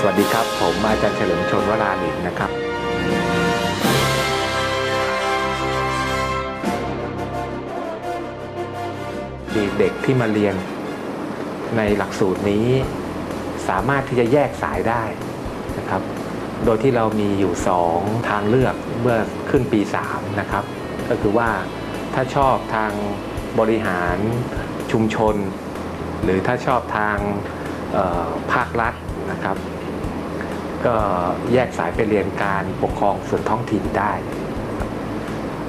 สวัสดีครับ ผมอาจารย์เฉลิมชนวราลินนะครับ เด็กที่มาเรียนในหลักสูตรนี้ สามารถที่จะแยกสายได้นะครับ โดยที่เรามีอยู่ 2 ทางเลือกเมื่อขึ้นปี 3 นะครับ ก็คือว่าถ้าชอบทางบริหารชุมชน หรือถ้าชอบทางภาครัฐนะครับ ก็แยกสายไปเรียนการปกครองส่วนท้องถิ่นได้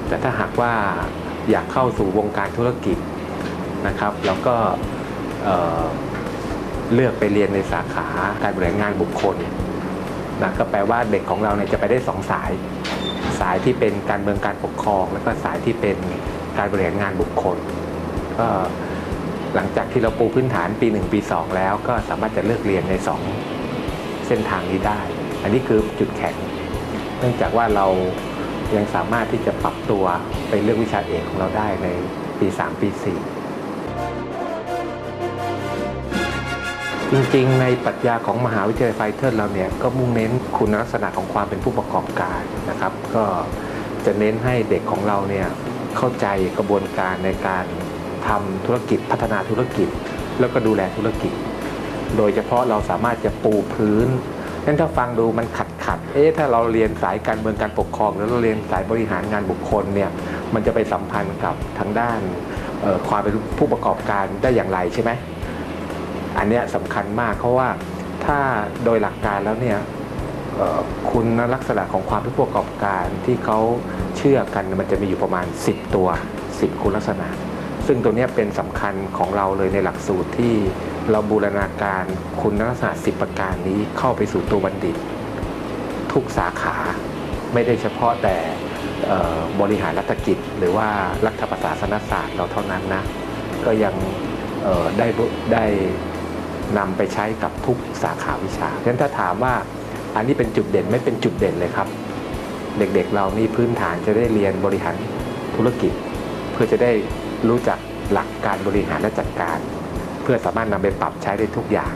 แต่ถ้าหากว่าอยากเข้าสู่วงการธุรกิจนะครับแล้วก็เอ่อเลือกไปเรียนในสาขาการบริหารงานบุคคลนะก็แปลว่าเด็กของเราเนี่ยจะไปได้สองสาย สายที่เป็นการเมืองการปกครอง แล้วก็สายที่เป็นการบริหารงานบุคคลก็หลังจากที่เราปูพื้นฐานปี 1 ปี 2 แล้วก็สามารถจะเลือกเรียนใน 2 เส้นทางนี้ได้ อันนี้คือจุดแข็ง เนื่องจากว่าเรายังสามารถที่จะปรับตัวไปเลือกวิชาเอกของเราได้ในปี 3 ปี 4 จริงๆ ในปรัชญาของมหาวิทยาลัยไฟเทอร์เราเนี่ยก็มุ่งเน้นคุณลักษณะของความเป็นผู้ประกอบการนะครับ ก็จะเน้นให้เด็กของเราเนี่ยเข้าใจกระบวนการในการทำธุรกิจพัฒนาธุรกิจ แล้วก็ดูแลธุรกิจ โดยเฉพาะเราสามารถจะปูพื้นนั้นถ้าฟังดูมันขัดขัด เอ๊ะ ถ้าเราเรียนสายการเมืองการปกครองแล้วเราเรียนสายบริหารงานบุคคลเนี่ย มันจะไปสัมพันธ์กับทางด้านความเป็นผู้ประกอบการได้อย่างไรใช่ไหม อันเนี้ยสำคัญมากเพราะว่าถ้าโดยหลักการแล้วเนี่ยคุณลักษณะของความเป็นผู้ประกอบการที่เขาเชื่อกันมันจะมีอยู่ประมาณ 10 ตัว 10 คุณลักษณะ ซึ่งตัวเนี้ยเป็นสำคัญของเราเลยในหลักสูตรที่ เราบูรณาการคุณลักษณะ10ประการนี้เข้าไปสู่ตัวบัณฑิต ทุกสาขาไม่ได้เฉพาะแต่บริหารรัฐกิจ หรือว่ารัฐประศาสนศาสตร์เราเท่านั้นนะ ก็ยังได้ได้นำไปใช้กับทุกสาขาวิชาฉะนั้นถ้าถามว่าอันนี้เป็นจุดเด่นไม่เป็นจุดเด่นเลยครับ เด็กๆเรานี่พื้นฐานจะได้เรียนบริหารธุรกิจ เพื่อจะได้รู้จักหลักการบริหารและจัดการ พื่อสามารถนำไปปรับใช้ได้ทุกอย่าง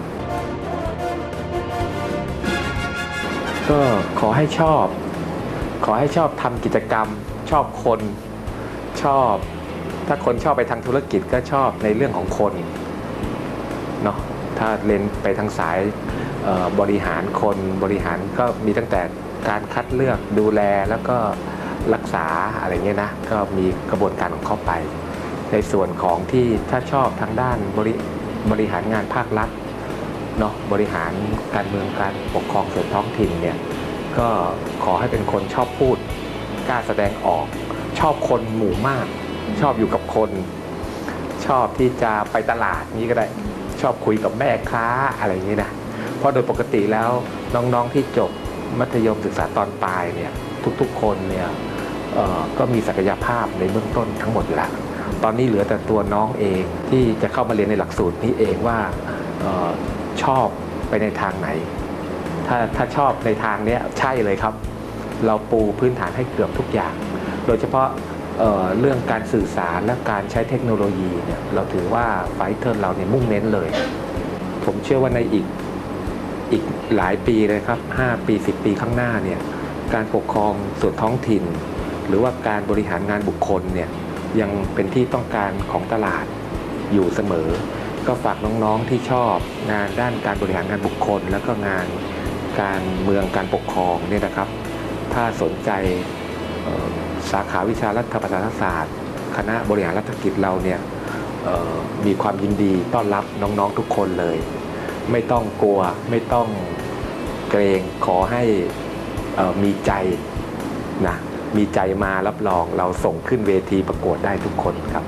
ก็ขอให้ชอบ ขอให้ชอบทำกิจกรรม ชอบคนชอบ ถ้าคนชอบไปทางธุรกิจก็ชอบในเรื่องของคนเนาะถ้าเรียนไปทางสายบริหารคนบริหารก็มีตั้งแต่การคัดเลือกดูแลแล้วก็รักษาอะไรเงี้ยนะก็มีกระบวนการของเข้าไป ในส่วนของที่ถ้าชอบทางด้านบริ บริหารงานภาครัฐเนาะบริหารการเมืองการปกครองส่วนท้องถิ่นเนี่ยก็ขอให้เป็นคนชอบพูดกล้าแสดงออก ชอบคนหมู่มาก ชอบอยู่กับคน ชอบที่จะไปตลาดนี้ก็ได้ ชอบคุยกับแม่ค้าอะไรอย่างนี้นะเพราะโดยปกติแล้วน้องๆที่จบมัธยมศึกษาตอนปลายเนี่ยทุกๆคนเนี่ยก็มีศักยภาพในเบื้องต้นทั้งหมดอยู่แล้ว ตอนนี้เหลือแต่ตัวน้องเองที่จะเข้ามาเรียนในหลักสูตรนี้เองว่าออชอบไปในทางไหน ถ้าถ้าชอบในทางนี้ใช่เลยครับ เราปูพื้นฐานให้เกือบทุกอย่าง โดยเฉพาะเเรื่องการสื่อสารและการใช้เทคโนโลยีเนี่ยเราถือว่าไฟเทอร์เราเนี่ยมุ่งเน้นเลย ผมเชื่อว่าในอีกอีกหลายปีเลยครับ 5 ปี 10 ปีข้างหน้าเนี่ยการปกครองส่วนท้องถิ่น หรือว่าการบริหารงานบุคคลเนี่ย ยังเป็นที่ต้องการของตลาดอยู่เสมอ ก็ฝากน้องๆที่ชอบงานด้านการบริหารงานบุคคล แล้วก็งานการเมืองการปกครองเนี่ยนะครับ ถ้าสนใจสาขาวิชารัฐประศาสศาสตร์ คณะบริหารรัฐกิจเราเนี่ยมีความยินดีต้อนรับน้องๆทุกคนเลย ไม่ต้องกลัวไม่ต้องเกรงขอให้มีใจนะ มีใจมารับรองเราส่งขึ้นเวทีประกวดได้ทุกคนครับ